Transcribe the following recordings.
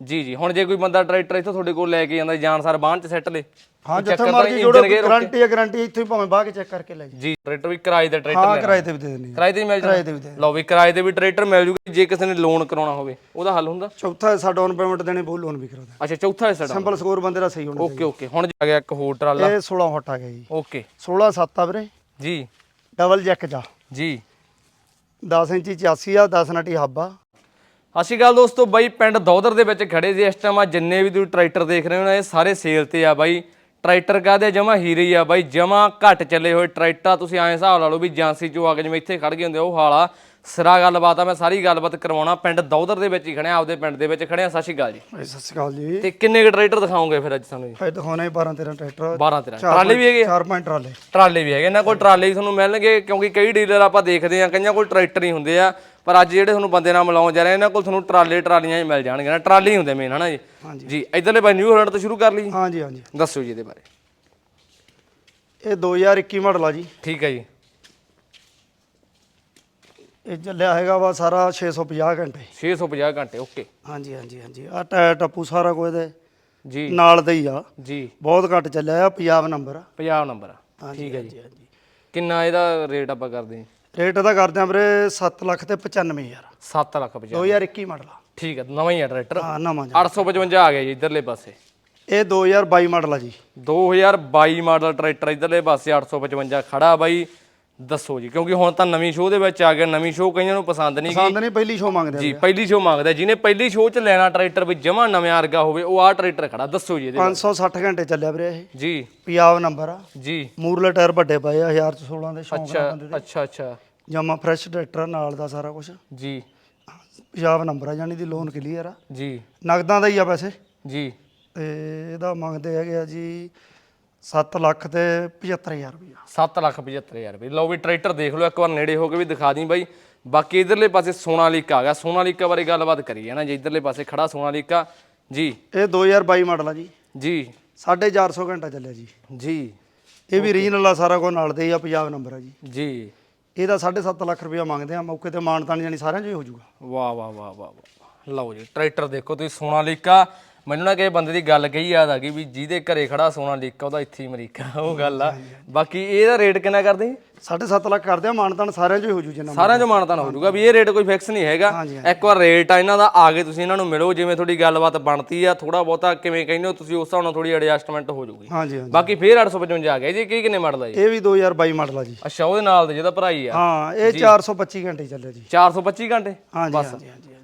ਜੀ ਜੀ। ਹੁਣ ਜੇ ਕੋਈ ਬੰਦਾ ਟਰੈਕਟਰ ਇੱਥੋਂ ਤੁਹਾਡੇ ਕੋਲ ਲੈ ਕੇ ਜਾਂਦਾ ਜਾਨਸਰ ਬਾਹਨ ਚ ਸੈੱਟ ਲੇ। ਹਾਂ ਜਿੱਥੇ ਮਰਜ਼ੀ ਜੋੜੋ? ਗਾਰੰਟੀ ਹੈ ਗਾਰੰਟੀ ਇੱਥੇ ਹੀ ਭਾਵੇਂ ਬਾਹ ਕੇ ਚੈੱਕ ਕਰਕੇ ਲੈ ਜੀ ਜੀ ਟਰੈਕਟਰ ਵੀ ਕਿਰਾਏ ਦਾ ਟਰੈਕਟਰ ਹਾਂ ਕਿਰਾਏ ਤੇ ਵੀ ਦੇ ਦਿੰਦੇ ਕਿਰਾਏ ਤੇ ਵੀ ਮਿਲ ਕਿਰਾਏ ਤੇ ਵੀ ਦੇ ਲਓ ਵੀ ਕਿਰਾਏ ਤੇ ਵੀ ਟਰੈਕਟਰ ਮਿਲ ਜੂਗਾ ਜੇ ਕਿਸੇ ਨੇ ਲੋਨ ਕਰਾਉਣਾ ਹੋਵੇ। ਉਹਦਾ ਹੱਲ ਹੁੰਦਾ? ਚੌਥਾ ਹਿੱਸਾ ਡਾਊਨ ਪੇਮੈਂਟ ਦੇਣੇ ਬਹੁਤ ਲੋਨ ਵੀ ਕਰਾਉਂਦਾ ਅੱਛਾ ਚੌਥਾ ਹਿੱਸਾ ਸਿੰਪਲ ਸਕੋਰ ਬੰਦੇ ਦਾ ਸਹੀ ਹੋਣਾ ਓਕੇ ਓਕੇ। ਹੁਣ ਜਾ ਗਿਆ ਇੱਕ ਹੋਰ ਟਰਾਲਾ। ਇਹ 16 ਫੁੱਟ ਆ ਗਿਆ ਜੀ। ਓਕੇ। 16 7 ਆ ਵੀਰੇ। ਜੀ। ਡਬਲ ਜੈਕ ਜਾ। ਜੀ। 10 ਇੰਚੀ 84 ਆ 10 ਨਟੀ ਹੱਬ ਆ। ਸਤਿ ਸ਼੍ਰੀ ਅਕਾਲ ਦੋਸਤੋ ਬਾਈ ਪਿੰਡ ਦੌਦਰ ਦੇ ਵਿੱਚ ਖੜੇ ਜੀ ਇਸ ਟਾਈਮ ਆ ਜਿੰਨੇ ਵੀ ਤੁਸੀਂ ਟਰੈਕਟਰ ਦੇਖ ਰਹੇ ਹੋ ਨਾ ਇਹ ਸਾਰੇ ਸੇਲ ਤੇ ਆ ਬਾਈ। ਟਰੈਕਟਰ ਕਾਦੇ ਜਮਾ ਹੀਰੇ ਹੀ ਆ ਬਾਈ ਜਮਾ ਘੱਟ ਚੱਲੇ ਹੋਏ ਟਰੈਕਟਰ ਤੁਸੀਂ ਐਂ ਹਿਸਾਬ ਲਾ ਲਓ ਵੀ ਜਾਂਸੀ ਚੋਂ ਆ ਕੇ ਜਿਵੇਂ ਇੱਥੇ ਖੜ ਗਏ ਹੁੰਦੇ ਉਹ ਹਾਲਾ ਸਿਰਾ ਗੱਲਬਾਤ ਆ ਮੈਂ ਸਾਰੀ ਗੱਲਬਾਤ ਕਰਵਾਉਣਾ ਪਿੰਡ ਦੌਦਰ ਦੇ ਵਿੱਚ ਹੀ ਖੜਿਆ ਆਪਦੇ ਪਿੰਡ ਦੇ ਵਿੱਚ ਖੜਿਆ ਸਤਿ ਸ਼੍ਰੀ ਅਕਾਲ ਜੀ। ਭਾਈ ਸਤਿ ਸ਼੍ਰੀ ਅਕਾਲ ਜੀ। ਤੇ ਕਿੰਨੇ ਕੁ ਟਰੈਕਟਰ ਦਿਖਾਓਗੇ ਫਿਰ ਅੱਜ ਸਾਨੂੰ ਜੀ? ਭਾਈ ਦਿਖਾਉਣਾ 12 13 ਟਰੈਕਟਰ 12 13 ਟਰਾਲੇ ਵੀ ਹੈਗੇ? ਚਾਰ ਪੰਜ ਟਰਾਲੇ। ਟਰਾਲੇ ਵੀ ਹੈਗੇ ਇਹਨਾਂ ਕੋਲ ਟਰਾਲੇ ਵੀ ਤੁਹਾਨੂੰ ਮਿਲਣਗੇ ਕਿਉਂਕਿ ਕਈ ਡੀਲਰ ਆਪਾਂ ਦੇਖਦੇ ਆ ਕਈਆਂ ਕੋਲ ਟਰੈਕਟਰ ਹੀ ਹੁੰਦੇ ਆ। ਪਰ ਅੱਜ ਜਿਹੜੇ ਤੁਹਾਨੂੰ ਬੰਦੇ ਨਾਲ ਮਿਲਾਉਣ ਜਾ ਰਹੇ ਇਹਨਾਂ ਕੋਲ ਤੁਹਾਨੂੰ ਟਰਾਲੇ ਟਰਾਲੀਆਂ ਹੀ ਮਿਲ ਜਾਣਗੇ ਨਾ ਟਰਾਲੇ ਹੁੰਦੇ ਮੇਨ ਹਨਾ ਜੀ? ਜੀ ਇਧਰਲੇ ਬਾਈ ਨਿਊ ਹਾਲੈਂਡ ਤੋਂ ਸ਼ੁਰੂ ਕਰ ਲਈ ਹਾਂਜੀ ਹਾਂਜੀ। ਦੱਸੋ ਜੀ ਇਹਦੇ ਬਾਰੇ। ਇਹ 2021 ਮਾਡਲ ਆ ਜੀ। ਠੀਕ ਹੈ ਜੀ। ਇਹ ਚੱਲਿਆ ਹੈਗਾ ਵਾ ਸਾਰਾ 650 ਘੰਟੇ। 650 ਘੰਟੇ ਓਕੇ। ਹਾਂਜੀ ਹਾਂਜੀ ਹਾਂਜੀ। ਆ ਟਾਇਰ ਟੱਪੂ ਸਾਰਾ ਕੁਝ ਇਹਦੇ ਜੀ। ਨਾਲ ਦਾ ਹੀ ਆ। ਜੀ। ਬਹੁਤ ਘੱਟ ਚੱਲਿਆ ਆ ਪੰਜਾਬ ਨੰਬਰ ਆ। 50 ਨੰਬਰ ਹਾਂਜੀ ਠੀਕ ਹੈ ਜੀ। ਹਾਂਜੀ ਹਾਂਜੀ। ਕਿੰਨਾ ਇਹਦਾ ਰੇਟ ਆਪਾਂ ਕਰਦੇ ਹਾਂ? ਰੇਟ ਇਹਦਾ ਕਰਦੇ ਆ ਵੀਰੇ 7 ਲੱਖ ਤੇ 95000 7 ਲੱਖ 50 2021 ਮਾਡਲ ਆ। ਠੀਕ ਹੈ ਨਵਾਂ ਹੀ ਹੈ ਟਰੈਕਟਰ। ਹਾਂ ਨਵਾਂ ਜੀ। 855 ਆ ਗਿਆ ਜੀ ਇਧਰਲੇ ਪਾਸੇ। ਇਹ 2022 ਮਾਡਲ ਆ ਜੀ। 2022 ਮਾਡਲ ਟਰੈਕਟਰ ਇਧਰਲੇ ਪਾਸੇ 855 ਖੜਾ ਬਾਈ। ਦੱਸੋ ਜੀ ਕਿਉਂਕਿ ਹੁਣ ਤਾਂ ਨਵੀਂ ਸ਼ੋਅ ਦੇ ਵਿੱਚ ਆ ਗਿਆ ਨਵੀਂ ਸ਼ੋਅ ਕਈਆਂ ਨੂੰ ਪਸੰਦ ਨਹੀਂ ਪਸੰਦ ਨਹੀਂ ਪਹਿਲੀ ਸ਼ੋ ਮੰਗਦੇ ਜੀ ਪਹਿਲੀ ਸ਼ੋਅ ਮੰਗਦਾ ਜਿਹਨੇ ਪਹਿਲੀ ਸ਼ੋਅ 'ਚ ਲੈਣਾ ਟਰੈਕਟਰ ਵੀ ਜਮਾ ਨਵੇਂ ਵਰਗਾ ਹੋਵੇ ਉਹ ਆਹ ਟਰੈਕਟਰ ਖੜਾ। ਦੱਸੋ ਜੀ ਇਹਦੇ 560 ਘੰਟੇ ਚੱਲਿਆ ਵੀਰੇ ਇਹ। ਜੀ। ਪੰਜਾਬ ਨੰਬਰ ਆ। ਜੀ। ਮੂਰਲੇ ਟਾਇਰ ਵੱਡੇ ਪਏ ਆ 1016 ਦੇ ਸ਼ੌਂਕ ਅੱਛਾ ਨਾਲ ਬੰਦੇ ਦੇ ਅੱਛਾ ਅੱਛਾ। ਜਮਾ ਫਰੈਸ਼ ਟਰੈਕਟਰ ਨਾਲ ਦਾ ਸਾਰਾ ਕੁਝ ਜੀ। ਪੰਜਾਬ ਨੰਬਰ ਆ ਜਾਨੀ ਦੀ ਲੋਨ ਕਲੀਅਰ ਆ ਜੀ। ਨਗਦਾਂ ਦਾ ਹੀ ਆ ਪੈਸੇ। ਜੀ। ਤੇ ਇਹਦਾ ਮੰਗਦੇ ਹੈਗੇ ਆ ਜੀ 7 ਲੱਖ ਤੇ 75000 ਰੁਪਇਆ 7 ਲੱਖ 75000 ਰੁਪਏ ਲਓ ਵੀ ਟਰੈਕਟਰ ਦੇਖ ਲਓ ਇੱਕ ਵਾਰ ਨੇੜੇ ਹੋ ਕੇ ਵੀ ਦਿਖਾ ਦੀ ਬਾਈ। ਬਾਕੀ ਇਧਰਲੇ ਪਾਸੇ ਸੋਨਾਲੀਕਾ ਆ ਗਿਆ। ਸੋਨਾਲੀਕਾ ਬਾਰੇ ਗੱਲਬਾਤ ਕਰੀਏ ਨਾ ਜੀ ਇਧਰਲੇ ਪਾਸੇ ਖੜਾ ਸੋਨਾਲੀਕਾ। ਜੀ। ਇਹ 2022 ਮਾਡਲ ਆ ਜੀ। ਜੀ। 450 ਘੰਟਾ ਚੱਲਿਆ ਜੀ। ਜੀ। ਇਹ ਵੀ ਰੀਜਨਲ ਆ ਸਾਰਾ ਕੁਝ ਨਾਲ ਦੇ ਹੀ ਆ ਪੰਜਾਬ ਨੰਬਰ ਆ ਜੀ। ਜੀ। ਇਹਦਾ 7.5 ਲੱਖ ਰੁਪਇਆ ਮੰਗਦੇ ਆ ਮੌਕੇ ਤੇ ਮਾਨਤਾਨ ਜਾਨੀ ਸਾਰਿਆਂ 'ਚ ਹੀ ਹੋ ਜਾਊਗਾ। ਵਾਹ ਵਾਹ ਵਾਹ ਵਾਹ ਵਾਹ। ਲਓ ਜੀ, ਟਰੈਕਟਰ ਦੇਖੋ ਤੁਸੀਂ ਸੋਨਾਲੀਕਾ ਮੈਨੂੰ ਨਾ ਕਿਸੇ ਬੰਦੇ ਦੀ ਗੱਲ ਕਹੀ ਯਾਦ ਆ ਗਈ ਵੀ ਜਿਹਦੇ ਘਰੇ ਖੜਾ ਸੋਨਾਲੀਕਾ ਉਹਦਾ ਇੱਥੇ ਹੀ ਅਮਰੀਕਾ ਉਹ ਗੱਲ ਆ। ਬਾਕੀ ਇਹਦਾ ਰੇਟ ਕਿੰਨਾ ਕਰਦੇ ਜੀ? 7.5 ਲੱਖ ਕਰਦੇ ਆ ਮਾਨਤਾਨ ਸਾਰਿਆਂ 'ਚ ਹੀ ਹੋ ਜੂ ਜਿੰਨਾ ਸਾਰਿਆਂ 'ਚੋਂ ਮਾਨਤਾਨ ਹੋ ਜਾਊਗਾ ਵੀ ਇਹ ਰੇਟ ਕੋਈ ਫਿਕਸ ਨਹੀਂ ਹੈਗਾ। ਇੱਕ ਵਾਰ ਰੇਟ ਆ ਇਹਨਾਂ ਦਾ ਆ ਕੇ ਤੁਸੀਂ ਇਹਨਾਂ ਨੂੰ ਮਿਲੋ ਜਿਵੇਂ ਤੁਹਾਡੀ ਗੱਲਬਾਤ ਬਣਤੀ ਆ ਥੋੜਾ ਬਹੁਤਾ ਕਿਵੇਂ ਕਹਿੰਦੇ ਹੋ ਤੁਸੀਂ ਉਸ ਹਿਸਾਬ ਨਾਲ ਥੋੜੀ ਐਡਜਸਟਮੈਂਟ ਹੋ ਜਾਊਗੀ ਹਾਂਜੀ ਹਾਂਜੀ। ਬਾਕੀ ਫੇਰ 855 ਆ ਗਿਆ ਜੀ ਕੀ ਕਿੰਨੇ ਮਾਡਲ ਆ ਜੀ? ਇਹ ਵੀ 2022 ਮਾਡਲ ਆ ਜੀ। ਅੱਛਾ ਉਹਦੇ ਨਾਲ ਦੇ ਜਿਹਦਾ ਭਰਾਈ ਆ। ਹਾਂ ਇਹ 425 ਘੰਟੇ ਚੱਲਿਆ ਜੀ। 425 ਘੰਟੇ? ਹਾਂਜੀ।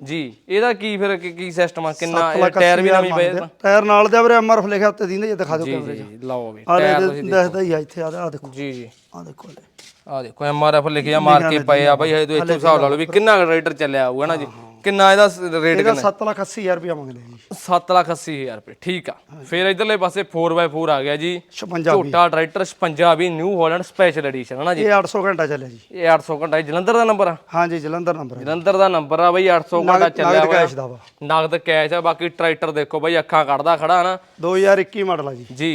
ਜੀ ਇਹਦਾ ਕੀ ਫਿਰ ਕੀ- ਕੀ ਸਿਸਟਮ ਆ? ਕਿੰਨਾ ਟਾਇਰ ਵੀ ਨਵੀਂ ਪਏ ਆ? ਟਾਇਰ ਨਾਲ ਦੇ ਵੀਰੇ ਐਮਆਰਐਫ ਲਿਖਿਆ ਉੱਤੇ ਦਿੰਦੇ ਜੇ ਦਿਖਾ ਦਿਓ ਕੈਮਰੇ 'ਚ। ਜੀ ਲਓ ਵੀ ਆ ਟਾਇਰ ਤੁਸੀਂ ਦੱਸਦਾ ਹੀ ਆ ਇੱਥੇ ਆ ਆ ਦੇਖੋ। ਜੀ ਜੀ। ਆ ਦੇਖੋ ਲੈ ਆ ਦੇਖੋ ਐਮਆਰਐਫ ਲਿਖਿਆ ਮਾਰ ਕੇ ਪਏ ਆ ਬਾਈ ਇਹ ਤੋਂ ਇੱਥੋਂ ਹਿਸਾਬ ਲਾ ਲਓ ਵੀ ਕਿੰਨਾ ਰੇਟਰ ਚੱਲਿਆ ਹੋਊਗਾ ਨਾ ਜੀ? ਕਿੰਨਾ ਇਹਦਾ ਰੇਟ ਇਹਦਾ 7 ਲੱਖ 80 ਹਜ਼ਾਰ ਰੁਪਇਆ ਮੰਗਦੇ ਜੀ। 7 ਲੱਖ 80 ਹਜ਼ਾਰ ਰੁਪਏ ਠੀਕ ਆ। ਫਿਰ ਇਧਰਲੇ ਪਾਸੇ 4x4 ਆ ਗਿਆ ਜੀ। 56 ਝੋਟਾ ਟਰੈਕਟਰ 56 ਵੀ ਨਿਊ ਹਾਲੈਂਡ ਸਪੈਸ਼ਲ ਐਡੀਸ਼ਨ ਹੈ ਨਾ ਜੀ? ਇਹ 800 ਘੰਟਾ ਚੱਲਿਆ ਜੀ। ਇਹ 800 ਘੰਟਾ ਜਲੰਧਰ ਦਾ ਨੰਬਰ ਆ? ਹਾਂਜੀ ਜਲੰਧਰ ਨੰਬਰ ਹੈ ਜਲੰਧਰ ਦਾ ਨੰਬਰ ਆ ਬਈ 800 ਘੰਟਾ ਚੱਲਿਆ ਨਗਦ ਕੈਸ਼ ਦਾ ਵਾ। ਨਗਦ ਕੈਸ਼ ਆ ਬਾਕੀ ਟਰੈਕਟਰ ਦੇਖੋ ਬਈ ਅੱਖਾਂ ਕੱਢਦਾ ਖੜਾ ਨਾ 2021 ਮਾਡਲ ਆ ਜੀ। ਜੀ।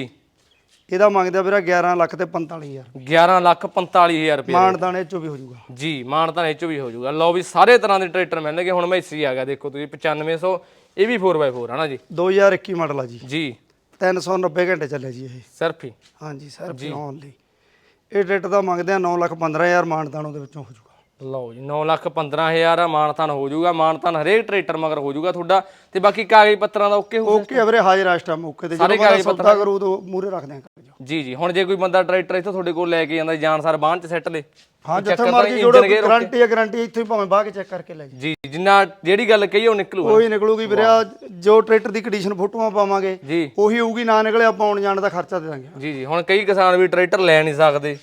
ਇਹਦਾ ਮੰਗਦੇ ਆ ਵੀਰੇ 11 ਲੱਖ ਤੇ 45000 11 ਲੱਖ 45000 ਰੁਪਏ ਮਾਨਦਾਨ ਇਹ ਚੋਂ ਵੀ ਹੋ ਜਾਊਗਾ। ਜੀ ਮਾਨਤਾਨ ਇਹ ਚੋਂ ਵੀ ਹੋ ਜਾਊਗਾ। ਲਓ ਵੀ ਸਾਰੇ ਤਰ੍ਹਾਂ ਦੇ ਟਰੈਕਟਰ ਮਿਲਣਗੇ ਹੁਣ ਮੈਸੀ ਆ ਗਿਆ ਦੇਖੋ ਤੁਸੀਂ 9500 ਇਹ ਵੀ 4x4 ਹੈ ਨਾ ਜੀ। 2021 ਮਾਡਲ ਆ ਜੀ। ਜੀ। 390 ਘੰਟੇ ਚੱਲਿਆ ਜੀ ਇਹ। ਸਿਰਫ ਹੀ। ਹਾਂਜੀ ਸਰ ਓਨਲੀ ਇਹ ਰੇਟ ਦਾ ਮੰਗਦੇ ਆ 9 ਲੱਖ 15000 ਮਾਨਦਾਨ ਉਹਦੇ ਵਿੱਚੋਂ ਹੋ ਜਾਊਗਾ। ਲਓ ਜੀ 9 ਲੱਖ 15000 ਆ ਮਾਨਤਾਨ ਹੋ ਜਾਊਗਾ ਮਾਨਤਾਨ ਹਰੇਕ ਟਰੈਕਟਰ ਮਗਰ ਹੋ ਜਾਊਗਾ ਤੁਹਾਡਾ ਤੇ ਬਾਕੀ ਕਾਗਜ਼ ਪੱਤਰਾਂ ਦਾ ਓਕੇ ਹੋ ਓਕੇ ਵੀਰੇ ਹਾਜ਼ਰ ਆ ਇਸ ਟਾਈਮ ਓਕੇ ਤੇ ਜਦੋਂ ਬੰਦਾ ਸੌਦਾ ਕਰੂ ਤਾਂ ਮੂਰੇ ਰੱਖਦੇ ਆ ਕਾਗਜ਼। ਜੀ ਜੀ ਹੁਣ ਜੇ ਕੋਈ ਬੰਦਾ ਟਰੈਕਟਰ ਇੱਥੋਂ ਤੁਹਾਡੇ ਕੋਲ ਲੈ ਕੇ ਜਾਂਦਾ ਜਾਨਸਰ ਬਾਹਨ ਚ ਸੈੱਟ ਲੇ ਹਾਂ ਜਿੱਥੇ ਮਰਜ਼ੀ ਜੋੜੋ। ਗਾਰੰਟੀ ਹੈ ਗਾਰੰਟੀ ਇੱਥੇ ਹੀ ਭਾਵੇਂ ਬਾਹ ਕੇ ਚੈੱਕ ਕਰਕੇ ਲੈ ਜੀ ਜੀ ਜਿੰਨਾ ਜਿਹੜੀ ਗੱਲ ਕਹੀ ਉਹ ਨਿਕਲੂਗਾ ਉਹੀ ਨਿਕਲੂਗੀ ਵੀਰੇ ਜੋ ਟਰੈਕਟਰ ਦੀ ਕੰਡੀਸ਼ਨ ਫੋਟੋਆਂ ਪਾਵਾਂਗੇ ਉਹੀ ਹੋਊਗੀ ਨਾ ਨਿਕਲੇ ਆਪਾਂ ਆਉਣ ਜਾਣ ਦਾ ਖਰਚਾ ਦੇ ਦਾਂਗੇ। ਜੀ ਜੀ ਹੁਣ ਕਈ ਕਿਸਾਨ ਵੀ ਟਰੈਕਟਰ ਲੈ ਨਹੀਂ ਸਕਦੇ।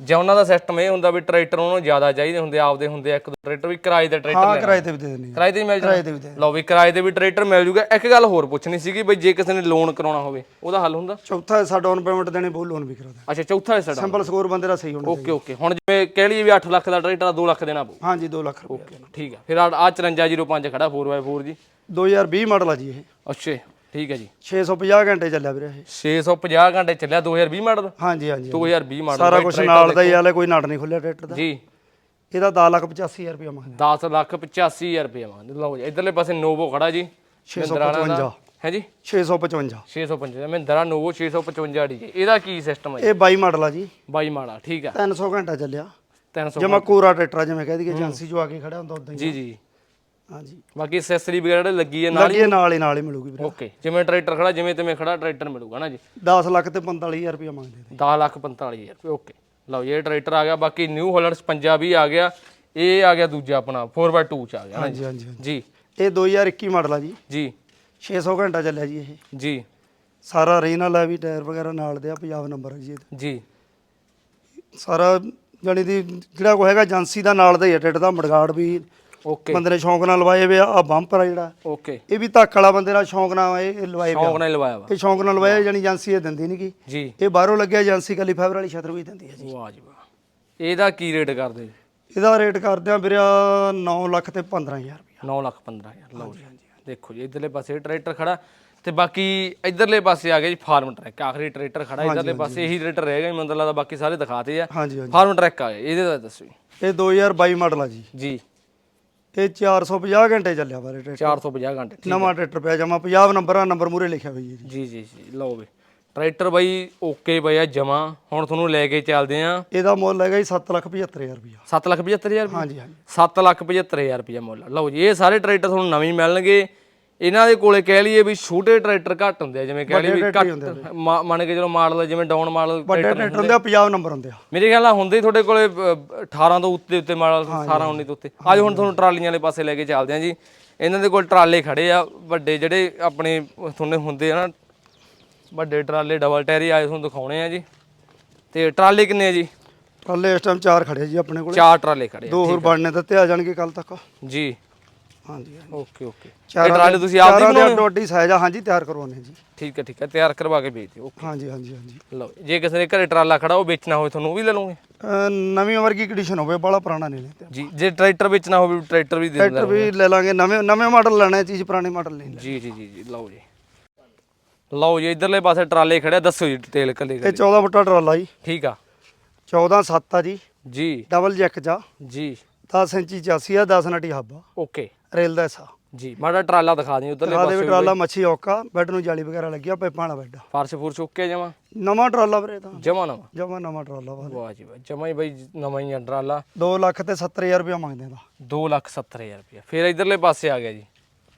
ਜਾਂ ਉਹਨਾਂ ਦਾ ਸਿਸਟਮ ਇਹ ਹੁੰਦਾ ਵੀ ਟਰੈਕਟਰ ਉਹਨੂੰ ਜ਼ਿਆਦਾ ਚਾਹੀਦੇ ਹੁੰਦੇ ਆਪਦੇ ਹੁੰਦੇ ਆ, ਇੱਕ ਦੋ ਟਰੈਕਟਰ ਵੀ ਕਿਰਾਏ ਦਾ ਟਰੈਕਟਰ ਹਾਂ ਕਿਰਾਏ ਤੇ ਵੀ ਦੇ ਦਿੰਦੇ ਆ। ਕਿਰਾਏ ਤੇ ਹੀ ਮਿਲ ਕਿਰਾਏ ਤੇ ਵੀ ਦੇ ਲਓ ਵੀ ਕਿਰਾਏ ਤੇ ਵੀ ਟਰੈਕਟਰ ਮਿਲ ਜੂਗਾ। ਇੱਕ ਗੱਲ ਹੋਰ ਪੁੱਛਣੀ ਸੀਗੀ ਬਈ ਜੇ ਕਿਸੇ ਨੇ ਲੋਨ ਕਰਾਉਣਾ ਹੋਵੇ ਉਹਦਾ ਹੱਲ ਹੁੰਦਾ? ਚੌਥਾ ਹਿੱਸਾ ਡਾਊਨ ਪੇਮੈਂਟ ਦੇਣੇ ਬਹੁਤ ਲੋਨ ਵੀ ਕਰਾਉਂਦਾ ਅੱਛਾ ਚੌਥਾ ਹਿੱਸਾ ਦਾ ਸਿੰਪਲ ਸਕੋਰ ਬੰਦੇ ਦਾ ਸਹੀ ਹੋਣਾ ਓਕੇ ਓਕੇ। ਹੁਣ ਜਿਵੇਂ ਕਹਿ ਲਈਏ ਵੀ 8 ਲੱਖ ਦਾ ਟਰੈਕਟਰ ਆ 2 ਲੱਖ ਦੇਣਾ ਪਊ। ਹਾਂਜੀ 2 ਲੱਖ ਰੁਪਏ ਠੀਕ ਆ। ਫਿਰ ਆ 5405 ਖੜਾ 4x4 ਜੀ। 2020 ਮਾਡਲ ਆ ਜੀ ਇਹ। ਅੱਛੇ। ਠੀਕ ਹੈ ਜੀ। 650 ਘੰਟੇ ਚੱਲਿਆ ਵੀਰੇ ਇਹ। 650 ਘੰਟੇ ਚੱਲਿਆ 2020 ਮਾਡਲ ਹਾਂਜੀ ਹਾਂਜੀ 2020 ਮਾਡਲ ਸਾਰਾ ਕੁਝ ਨਾਲ ਦਾ ਹੀ ਹਾਲੇ ਕੋਈ ਨਟ ਨਹੀਂ ਖੁੱਲਿਆ ਟਰੈਕਟਰ ਦਾ। ਜੀ। ਇਹਦਾ 10 ਲੱਖ 85000 ਰੁਪਏ ਮੰਗਦੇ 10 ਲੱਖ 85000 ਰੁਪਏ ਮੰਗਦੇ ਲਓ ਜੀ ਇਧਰਲੇ ਪਾਸੇ ਨੋਵੋ ਖੜਾ ਜੀ 655 ਹੈ ਜੀ? 655 655 ਮਹਿੰਦਰਾ ਨੋਵੋ 655 ਡੀ। ਇਹਦਾ ਕੀ ਸਿਸਟਮ ਹੈ? ਇਹ 22 ਮਾਡਲ ਆ ਜੀ। ਬਾਈ ਮਾੜਾ ਠੀਕ ਆ। 300 ਘੰਟਾ ਚੱਲਿਆ। 300 ਜਮਾ ਕੋਰਾ ਟਰੈਕਟਰ ਆ, ਜਿਵੇਂ ਕਹਿ ਦਈਏ ਏਜੰਸੀ ਜੋ ਆ ਕੇ ਖੜਾ ਹੁੰਦਾ ਉਦਾਂ ਹੀ ਜੀ ਜੀ। ਹਾਂਜੀ। ਬਾਕੀ ਐਕਸੈਸਰੀ ਵਗੈਰਾ ਜਿਹੜੀ ਲੱਗੀ ਹੈ ਨਾਲ ਲੱਗੀ ਹੈ, ਨਾਲ ਹੀ ਨਾਲ ਹੀ ਮਿਲੂਗੀ ਵੀਰੇ। ਓਕੇ ਜਿਵੇਂ ਟਰੈਕਟਰ ਖੜਾ ਜਿਵੇਂ ਤਿਵੇਂ ਖੜਾ ਟਰੈਕਟਰ ਮਿਲੂਗਾ ਨਾ ਜੀ? 10 ਲੱਖ ਤੇ 45000 ਰੁਪਏ ਮੰਗਦੇ ਨੇ। 10 ਲੱਖ 45000 ਰੁਪਏ ਓਕੇ ਲਓ ਜੀ, ਇਹ ਟਰੈਕਟਰ ਆ ਗਿਆ ਬਾਕੀ ਨਿਊ ਹਾਲੈਂਡ 55 ਵੀ ਆ ਗਿਆ ਇਹ ਆ ਗਿਆ ਦੂਜਾ ਆਪਣਾ 4x2 ਚ ਆ ਗਿਆ ਨਾ ਹਾਂਜੀ ਹਾਂਜੀ ਹਾਂਜੀ। ਜੀ। ਇਹ 2021 ਮਾਡਲ ਆ ਜੀ। ਜੀ। 600 ਘੰਟਾ ਚੱਲਿਆ ਜੀ ਇਹ। ਜੀ। ਸਾਰਾ ਰੀਨਲ ਹੈ ਵੀ ਟਾਇਰ ਵਗੈਰਾ ਨਾਲ ਦੇ ਆ ਪੰਜਾਬ ਨੰਬਰ ਹੈ ਜੀ ਇਹਦਾ। ਜੀ। ਸਾਰਾ ਜਾਣੀ ਦੀ ਜਿਹੜਾ ਕੋ ਹੈਗਾ ਏਜੰਸੀ ਦਾ ਨਾਲ ਦਾ ਹੀ ਹੈ ਟਿੱਟ ਦਾ ਮੜਗਾੜ ਵੀ ਓਕੇ ਬੰਦੇ ਨੇ ਸ਼ੌਂਕ ਨਾਲ ਲਵਾਏ ਵੇ ਆ ਬੰਪਰ ਆ ਜਿਹੜਾ। ਓਕੇ ਇਹ ਵੀ ਧੱਕ ਵਾਲਾ ਬੰਦੇ ਨਾਲ ਸ਼ੌਂਕ ਨਾਲ ਇਹ ਲਵਾਏ ਸ਼ੌਂਕ ਨਾਲ ਲਵਾਇਆ ਵਾ। ਇਹ ਸ਼ੌਂਕ ਨਾਲ ਲਵਾਇਆ ਜਾਣੀ ਏਜੰਸੀ ਇਹ ਦਿੰਦੀ ਨਹੀਂ ਗੀ। ਜੀ। ਇਹ ਬਾਹਰੋਂ ਲੱਗਿਆ ਏਜੰਸੀ ਕੱਲੀ ਫਾਈਬਰ ਵਾਲੀ ਛਤਰ ਵੀ ਦਿੰਦੀ ਹੈ ਜੀ। ਵਾਹ ਜੀ ਵਾਹ। ਇਹਦਾ ਕੀ ਰੇਟ ਕਰਦੇ? ਇਹਦਾ ਰੇਟ ਕਰਦੇ ਆ ਵੀਰੇ 9 ਲੱਖ ਤੇ 15000 ਰੁਪਏ 9 ਲੱਖ 15000 ਲਓ ਜੀ। ਦੇਖੋ ਜੀ ਇਧਰਲੇ ਪਾਸੇ ਟਰੈਕਟਰ ਖੜਾ ਤੇ ਬਾਕੀ ਇਧਰਲੇ ਪਾਸੇ ਆ ਗਿਆ ਜੀ ਫਾਰਮ ਟਰੈਕ। ਆਖਰੀ ਟਰੈਕਟਰ ਖੜਾ ਇਧਰਲੇ ਪਾਸੇ ਇਹੀ ਟਰੈਕਟਰ ਰਹਿ ਗਿਆ ਮੈਨੂੰ ਲੱਗਦਾ ਬਾਕੀ ਸਾਰੇ ਦਿਖਾਤੇ ਆ। ਹਾਂਜੀ ਹਾਂਜੀ। ਫਾਰਮ ਟਰੈਕ ਆ ਗਿਆ ਇਹਦੇ ਦਾ ਦੱਸੋ ਇਹ 2022 ਮਾਡਲ ਆ ਜੀ। ਜੀ। ਇਹ 450 ਘੰਟੇ ਚੱਲਿਆ ਬਾਰੇ ਟਰੈਕਟਰ। 450 ਘੰਟੇ ਠੀਕ। ਨਵਾਂ ਟਰੈਕਟਰ ਪਿਆ ਜਮਾ 50 ਨੰਬਰ ਆ ਨੰਬਰ ਮੂਰੇ ਲਿਖਿਆ ਹੋਈ ਹੈ ਜੀ। ਜੀ ਜੀ ਜੀ ਲਓ ਬਈ ਟਰੈਕਟਰ ਬਾਈ ਓਕੇ ਬਈ ਆ ਜਮਾ। ਹੁਣ ਤੁਹਾਨੂੰ ਲੈ ਕੇ ਚੱਲਦੇ ਆ ਇਹਦਾ ਮੁੱਲ ਹੈਗਾ ਜੀ 775000 ਰੁਪਏ 7 ਲੱਖ 75000 ਰੁਪਏ ਹਾਂਜੀ ਹਾਂਜੀ। 7 ਲੱਖ 75000 ਰੁਪਏ ਮੁੱਲ ਲਓ ਜੀ ਇਹ ਸਾਰੇ ਟਰੈਕਟਰ ਤੁਹਾਨੂੰ ਨਵੇਂ ਮਿਲਣਗੇ। ਇਹਨਾਂ ਦੇ ਕੋਲੇ ਕਹਿ ਲਈਏ ਵੀ ਛੋਟੇ ਟਰੈਕਟਰ ਘੱਟ ਹੁੰਦੇ ਆ ਜਿਵੇਂ ਕਹਿ ਲਈਏ ਵੀ ਘੱਟ ਮਾ- ਮੰਨ ਕੇ ਚਲੋ ਮਾਡਲ ਜਿਵੇਂ ਡਾਊਨ ਮਾਡਲ ਵੱਡੇ ਟਰੈਕਟਰ ਹੁੰਦੇ ਆ 50 ਨੰਬਰ ਹੁੰਦੇ ਆ। ਮੇਰੇ ਖਿਆਲ ਨਾਲ ਹੁੰਦੇ ਹੀ ਤੁਹਾਡੇ ਕੋਲੇ ਅ, 18 ਤੋਂ ਉੱਤੇ ਉੱਤੇ ਮਾਡਲ 18 19 ਤੋਂ ਉੱਤੇ। ਅੱਜ ਹੁਣ ਤੁਹਾਨੂੰ ਟਰਾਲੀਆਂ ਵਾਲੇ ਪਾਸੇ ਲੈ ਕੇ ਚੱਲਦੇ ਆ ਜੀ। ਇਹਨਾਂ ਦੇ ਕੋਲ ਟਰਾਲੇ ਖੜੇ ਆ ਵੱਡੇ ਜਿਹੜੇ ਆਪਣੇ ਤੁਹਾਨੂੰ ਹੁੰਦੇ ਆ ਨਾ ਵੱਡੇ ਟਰਾਲੇ ਡਬਲ ਟਾਇਰ ਹੀ ਆਏ ਤੁਹਾਨੂੰ ਦਿਖਾਉਣੇ ਆ ਜੀ। ਤੇ ਟਰਾਲੇ ਕਿੰਨੇ ਆ ਜੀ? ਕੱਲੇ ਇਸ ਟਾਈਮ ਚਾਰ ਖੜੇ ਜੀ ਆਪਣੇ ਕੋਲ। ਚਾਰ ਟਰਾਲੇ ਖੜੇ ਆ ਦੋ ਹੋਰ ਬਣਨੇ ਦਿੱਤੇ ਆ ਜਾਣਗੇ ਕੱਲ ਤੱਕ। ਜੀ। ਹਾਂਜੀ ਹਾਂਜੀ। Okay okay. ਇਹ ਚਾਰਾਂ ਟਰਾਲੇ ਦੇ- ਤੁਸੀਂ ਆਪ ਚਾਰਾਂ ਹੀ ਦੇ ਬਣਾਉਣੇ ਅੱਡੋ ਅੱਡੀ ਸਾਈਜ਼ ਆ ਹਾਂਜੀ ਤਿਆਰ ਕਰਵਾਉਣੇ ਜੀ। ਠੀਕ ਹੈ ਠੀਕ ਹੈ ਤਿਆਰ ਕਰਵਾ ਕੇ ਭੇਜ ਦਿਓ ਹਾਂਜੀ ਹਾਂਜੀ ਹਾਂਜੀ। ਲਓ ਜੇ ਕਿਸੇ ਦੇ ਘਰੇ ਟਰਾਲਾ ਖੜਾ ਉਹ ਵੇਚਣਾ ਹੋਵੇ ਤੁਹਾਨੂੰ ਉਹ ਵੀ ਲੈ ਲਓਗੇ? ਅਹ ਨਵੀਂ ਵਰਗੀ ਕੰਡੀਸ਼ਨ ਹੋਵੇ ਬੜਾ ਪੁਰਾਣਾ ਨਹੀਂ ਲੈਂਦੇ ਜੀ ਜੇ ਟਰੈਕਟਰ ਵੇਚਣਾ ਹੋਵੇ ਟਰੈਕਟਰ ਵੀ ਦੇ ਦਿੰਦਾ ਟਰੈਕਟਰ ਵੀ ਲੈ ਲਾਂਗੇ ਨਵੇਂ ਨਵੇਂ ਮਾਡਲ ਲੈਣੇ ਚੀਜ਼ ਪੁਰਾਣੇ ਮਾਡਲ ਨਹੀਂ ਲੈਣੇ। ਜੀ ਜੀ ਜੀ ਜੀ ਲਓ ਜੀ। ਲਓ ਜੀ ਇਧਰਲੇ ਪਾਸੇ ਟਰਾਲੇ ਖੜਿਆ ਦੱਸੋ ਜੀ ਡਿਟੇਲ ਕੱਲੇ ਇਹ 14 ਫੁੱਟਾ ਟਰਾਲਾ ਜੀ। ਠੀਕ ਆ। 14 7 ਆ ਜੀ। ਜੀ। ਡਬਲ ਜੈਕ ਜਾ। ਜੀ। 10 ਇੰਚੀ ਚਾਸੀ ਆ 10 ਨਟੀ ਹੱਬ ਆ। ਓਕੇ। ਰੇਲ ਦਾ ਹਿੱਸਾ। ਜੀ ਮਾੜਾ ਟਰਾਲਾ ਦਿਖਾ ਦਿਓ ਉਧਰਲੇ ਵੀ ਪਾਸੇ ਟਰਾਲਾ ਮੱਛੀ ਔਕਾ ਬੈੱਡ ਨੂੰ ਜਾਲੀ ਵਗੈਰਾ ਲੱਗਿਆ ਪਾਈਪਾਂ ਵਾਲਾ ਬੈੱਡ। ਫਰਸ਼ ਫੁਰਸ਼ ਓਕੇ ਜਮਾ? ਨਵਾਂ ਟਰਾਲਾ ਵੀਰੇ ਤਾਂ। ਜਮਾ ਨਵਾਂ? ਜਮਾ ਨਵਾਂ ਟਰਾਲਾ ਵਾ। ਵਾਹ ਜੀ ਵਾਹ ਜਮਾ ਹੀ ਬਾਈ ਨਵਾਂ ਹੀ ਆ ਟਰਾਲਾ। 2 ਲੱਖ ਤੇ 70000 ਰੁਪਏ ਮੰਗਦੇ ਦਾ 2 ਲੱਖ 70000 ਰੁਪਏ ਫਿਰ ਇਧਰਲੇ ਪਾਸੇ ਆ ਗਿਆ ਜੀ।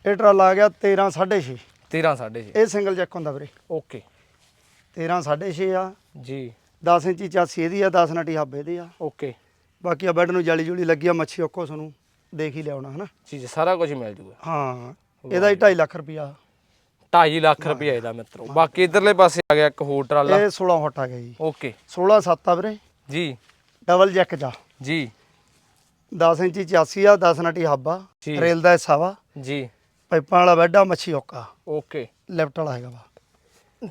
ਇਹ ਟਰਾਲਾ ਆ ਗਿਆ 13 6.5 13 6.5 ਇਹ ਸਿੰਗਲ ਜੈਕ ਹੁੰਦਾ ਵੀਰੇ। ਓਕੇ। 13 6.5 ਆ। ਜੀ। 10 ਇੰਚੀ ਚਾਸੀ ਇਹਦੀ ਆ 10 ਨਟੀ ਹੱਬ ਇਹਦੀ ਆ। ਓਕੇ। ਬਾਕੀ ਆ ਬੈੱਡ ਨੂੰ ਜਾਲੀ ਜੁਲੀ ਲੱਗੀ ਆ ਮੱਛੀ ਔਕੋ ਤੁਹਾਨੂੰ ਦੇਖ ਹੀ ਲਿਆਉਣਾ ਹਨਾ? ਜੀ ਜੀ ਸਾਰਾ ਕੁਝ ਮਿਲ ਜੂਗਾ। ਹਾਂ ਇਹਦਾ ਹੀ 2.5 ਲੱਖ ਰੁਪਿਆ 2.5 ਲੱਖ ਰੁਪਏ ਇਹਦਾ ਮਿੱਤਰੋ। ਬਾਕੀ ਇਧਰਲੇ ਪਾਸੇ ਆ ਗਿਆ ਇੱਕ ਹੋਰ ਟਰਾਲਾ। ਇਹ 16 ਫੁੱਟ ਆ ਗਿਆ ਜੀ। ਓਕੇ। 16 7 ਆ ਵੀਰੇ। ਜੀ। ਡਬਲ ਜੈਕ ਜਾ। ਜੀ। 10 ਇੰਚੀ ਚਾਸੀ ਆ 10 ਨਟੀ ਹੱਬ। ਰੇਲ ਦਾ ਹਿੱਸਾ ਵਾ। ਜੀ। ਪਾਈਪਾਂ ਵਾਲਾ ਬੈੱਡ ਮੱਛੀ ਔਕਾ। ਓਕੇ। ਲੈਫਟ ਵਾਲਾ ਹੈਗਾ ਵਾ।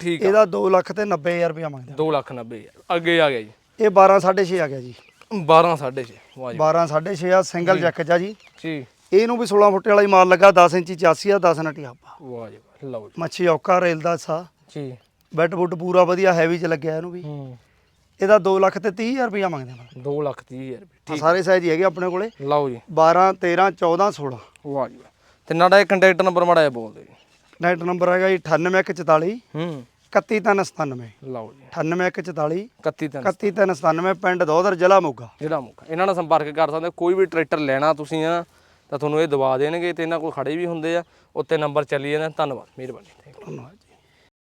ਠੀਕ ਇਹਦਾ 2 ਲੱਖ ਤੇ 90000 ਰੁਪਇਆ ਮੰਗਦੇ। 2 ਲੱਖ 90 ਹਜ਼ਾਰ। ਅੱਗੇ ਆ ਗਿਆ ਜੀ। ਇਹ 12 6.5 ਆ ਗਿਆ ਜੀ। 12 6.5 ਵਾਹ ਜੀ 12 6.5 ਆ ਸਿੰਗਲ ਜੈਕ ਜਾ ਜੀ। ਜੀ। ਇਹਨੂੰ ਵੀ 16 ਫੁੱਟ ਵਾਲਾ ਹੀ ਮਾਲ ਲੱਗਾ 10 ਇੰਚੀ ਚਾਸੀ ਆ 10 ਨਟੀ ਆ। ਵਾਹ ਜੀ ਵਾਹ, ਲਓ ਜੀ। ਮੱਛੀ ਔਕਾ ਰੇਲ ਦਾ ਹਿੱਸਾ ਜੀ। ਬੈੱਡ ਬੁੱਡ ਪੂਰਾ ਵਧੀਆ ਹੈਵੀ ਚ ਲੱਗਿਆ ਇਹਨੂੰ ਵੀ। ਹੂੰ। ਇਹਦਾ 2 ਲੱਖ ਤੇ 30000 ਰੁਪਇਆ ਮੰਗਦੇ ਆ 2 ਲੱਖ 30 ਹਜ਼ਾਰ ਰੁਪਏ ਆਹ ਸਾਰੇ ਸਾਈਜ਼ ਹੀ ਹੈਗੇ ਆਪਣੇ ਕੋਲੇ। ਲਓ ਜੀ। 12 13 14 16 ਵਾਹ ਜੀ ਵਾਹ। ਤੇ ਨਾੜਾ ਇਹ ਕੰਟੈਕਟ ਨੰਬਰ ਮਾੜਾ ਜਿਹਾ ਬੋਲ ਦਿਓ ਜੀ। ਨੈਟ ਨੰਬਰ ਹੈਗਾ ਜੀ 9844 ਹੂੰ। 31397 ਲਓ ਜੀ। 9844 31 ਤਿੰਨ 31397 ਪਿੰਡ ਦੋਦਰ ਜ਼ਿਲ੍ਹਾ ਮੋਗਾ। ਜਿਹੜਾ ਮੁੱਕ ਇਹਨਾਂ ਨਾਲ ਸੰਪਰਕ ਕਰ ਸਕਦੇ ਹੋ। ਕੋਈ ਵੀ ਟਰੈਕਟਰ ਲੈਣਾ ਤੁਸੀਂ ਆ ਤਾਂ ਤੁਹਾਨੂੰ ਇਹ ਦਵਾ ਦੇਣਗੇ ਤੇ ਇਹਨਾਂ ਕੋਲ ਖੜੇ ਵੀ ਹੁੰਦੇ ਆ। ਉੱਤੇ ਨੰਬਰ ਚੱਲੀ ਜਾਂਦਾ। ਧੰਨਵਾਦ। ਮਿਹਰਬਾਨੀ. ਧੰਨਵਾਦ ਜੀ।